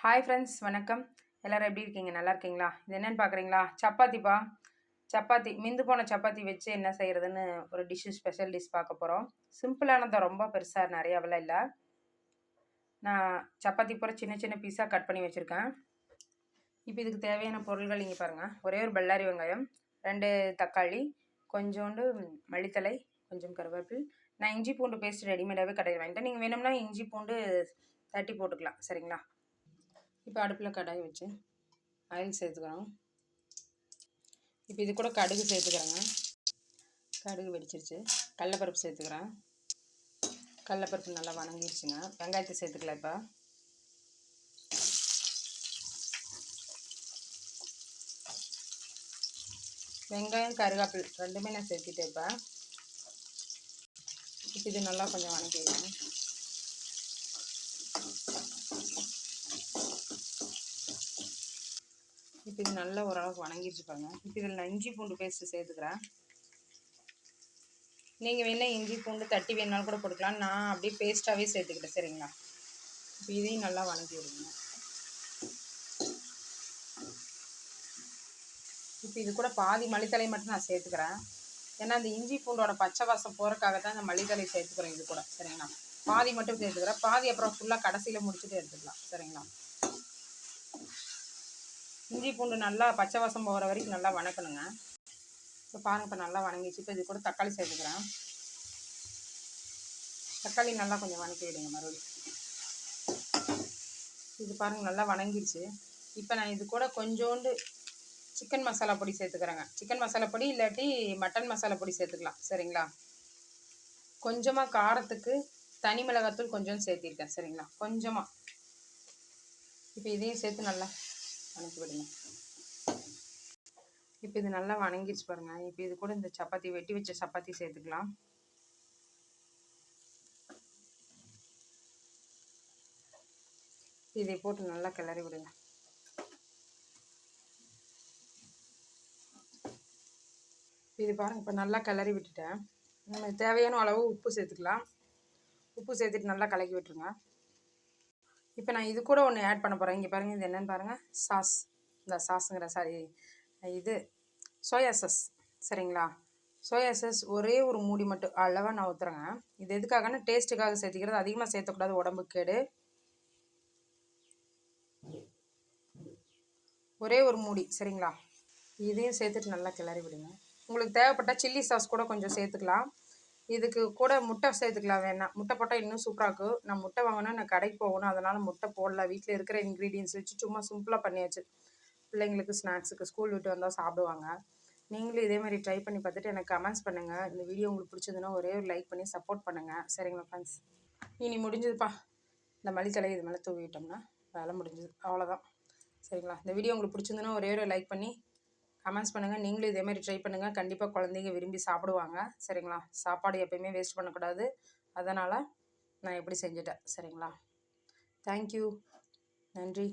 Hi friends வணக்கம். எல்லோரும் எப்படி இருக்கீங்க? நல்லா இருக்கீங்களா? இது என்னென்னு பார்க்குறீங்களா சப்பாத்திப்பா? சப்பாத்தி மிந்து போன சப்பாத்தி வச்சு என்ன செய்கிறதுன்னு ஒரு டிஷ்ஷு ஸ்பெஷல் டிஷ் பார்க்க போகிறோம் சிம்பிளானதை ரொம்ப பெருசாக நிறையாவெல்லாம் இல்லை. நான் சப்பாத்தி பூரா சின்ன சின்ன பீஸாக கட் பண்ணி வச்சுருக்கேன். இப்போ இதுக்கு தேவையான பொருள்கள் இங்கே பாருங்கள் ஒரே ஒரு பல்லாரி வெங்காயம் ரெண்டு தக்காளி கொஞ்சோண்டு மல்லித்தலை கொஞ்சம் கருவேப்பில். நான் இஞ்சி பூண்டு பேஸ்ட் ரெடிமேடாகவே கடையில் வாங்கிட்டேன். நீங்கள் வேணும்னா இஞ்சி பூண்டு தட்டி போட்டுக்கலாம். சரிங்களா? இப்போ அடுப்பில் கடாய் வச்சு ஆயில் சேர்த்துக்கிறோம். இப்போ இது கூட கடுகு சேர்த்துக்கிறேங்க. கடுகு வெடிச்சிருச்சு. கடலப்பருப்பு சேர்த்துக்கிறேன். கடலப்பருப்பு நல்லா வணங்கிடுச்சுங்க வெங்காயத்தை சேர்த்துக்கலாம் இப்போ. வெங்காயம் கருகாப்பில் ரெண்டுமே நான் சேர்த்துட்டேன் இப்போ. இது நல்லா கொஞ்சம் வணக்கிடுவேன் இப்போ இது நல்லா ஓரளவுக்கு வணங்கிடுச்சு பாருங்க. இப்போ இதில் நான் இஞ்சி பூண்டு பேஸ்ட்டு சேர்த்துக்கிறேன். நீங்கள் வேணால் இஞ்சி பூண்டு தட்டி வேணாலும் கூட கொடுக்கலாம் நான் அப்படியே பேஸ்ட்டாகவே சேர்த்துக்கிட்டேன் சரிங்களா? இப்போ இதையும் நல்லா வணக்கி விடுங்க. இப்போ இது கூட பாதி மல்லித்தலை மட்டும் நான் சேர்த்துக்கிறேன். ஏன்னா அந்த இஞ்சி பூண்டோட பச்சை வாசம் போகிறக்காக தான் இந்த மல்லித்தலை சேர்த்துக்கிறேன் இது கூட சரிங்களா? பாதி மட்டும் சேர்த்துக்கிறேன். பாதி அப்புறம் ஃபுல்லாக கடைசியில் முடிச்சுட்டு எடுத்துக்கலாம் சரிங்களா? இஞ்சி பூண்டு நல்லா பச்சை வாசம் போகிற வரைக்கும் நல்லா வணக்கணுங்க. இப்போ பாருங்கள் இப்போ நல்லா வணங்கிச்சு இப்போ இது கூட தக்காளி சேர்த்துக்கிறேன். தக்காளி நல்லா கொஞ்சம் வணக்கி விடுங்க மறுபடியும். இது பாருங்கள் நல்லா வணங்கிடுச்சு. இப்போ நான் இது கூட கொஞ்சோண்டு சிக்கன் மசாலா பொடி சேர்த்துக்கிறேங்க. சிக்கன் மசாலா பொடி இல்லாட்டி மட்டன் மசாலா பொடி சேர்த்துக்கலாம். சரிங்களா? கொஞ்சமாக காரத்துக்கு தனி மிளகாத்தூள் கொஞ்சம் சேர்த்திருக்கேன். சரிங்களா? கொஞ்சமாக இப்போ இதையும் சேர்த்து நல்லா வணக்கி விடுங்க. இப்போ இது நல்லா வணங்கிடுச்சு பாருங்க. இப்போ இது கூட இந்த சப்பாத்தி வெட்டி வச்ச சப்பாத்தி சேர்த்துக்கலாம். இதை போட்டு நல்லா கிளறி விடுங்க. இது பாருங்கள் இப்போ நல்லா கிளறி விட்டுட்டேன். நம்ம தேவையான அளவு உப்பு சேர்த்துக்கலாம். உப்பு சேர்த்துட்டு நல்லா கலக்கி விட்டுருங்க. இப்போ நான் இது கூட ஒன்று ஆட் பண்ண போகிறேன் இங்கே பாருங்கள் இது என்னென்னு பாருங்கள் சாஸ் இந்த சாஸுங்கிற சாரி இது சோயா சாஸ் சரிங்களா? சோயா சாஸ் ஒரே ஒரு மூடி மட்டும் அளவாக நான் ஊற்றுறேங்க இது எதுக்காகனா டேஸ்ட்டுக்காக சேர்த்திக்கிறது. அதிகமாக சேர்த்தக்கூடாது. உடம்பு கேடு. ஒரே ஒரு மூடி சரிங்களா? இதையும் சேர்த்துட்டு நல்லா கிளறி விடுங்க. உங்களுக்கு தேவைப்பட்டால் சில்லி சாஸ் கூட கொஞ்சம் சேர்த்துக்கலாம். இதுக்கு கூட முட்டை சேர்த்துக்கலாம் வேணாம் முட்டை போட்டால் இன்னும் சூப்பராக இருக்கும் நான் முட்டை வாங்கணும் நான் கடைக்கு போகணும். அதனால் முட்டை போடல. வீட்டில் இருக்கிற இன்க்ரீடியன்ஸ் வச்சு சும்மா சிம்பிளாக பண்ணியாச்சு. பிள்ளைங்களுக்கு ஸ்நாக்ஸுக்கு ஸ்கூல் விட்டு வந்தால் சாப்பிடுவாங்க. நீங்களும் இதே மாதிரி ட்ரை பண்ணி பார்த்துட்டு எனக்கு கமெண்ட்ஸ் பண்ணுங்கள் இந்த வீடியோ உங்களுக்கு பிடிச்சதுன்னா ஒரே ஒரு லைக் பண்ணி சப்போர்ட் பண்ணுங்கள் சரிங்களா ஃப்ரெண்ட்ஸ் இனி முடிஞ்சதுப்பா. இந்த மளித்தலை இது மேலே தூவி விட்டோம்னா வேலை முடிஞ்சது. அவ்வளோதான் சரிங்களா? இந்த வீடியோ உங்களுக்கு பிடிச்சிருந்துன்னா ஒரே ஒரு லைக் பண்ணி கமெண்ட்ஸ் பண்ணுங்கள் நீங்களும் இதேமாதிரி ட்ரை பண்ணுங்கள் கண்டிப்பாக குழந்தைங்க விரும்பி சாப்பிடுவாங்க. சரிங்களா? சாப்பாடு எப்போயுமே வேஸ்ட் பண்ணக்கூடாது. அதனால் நான் எப்படி செஞ்சுட்டேன். சரிங்களா? தேங்க்யூ நன்றி.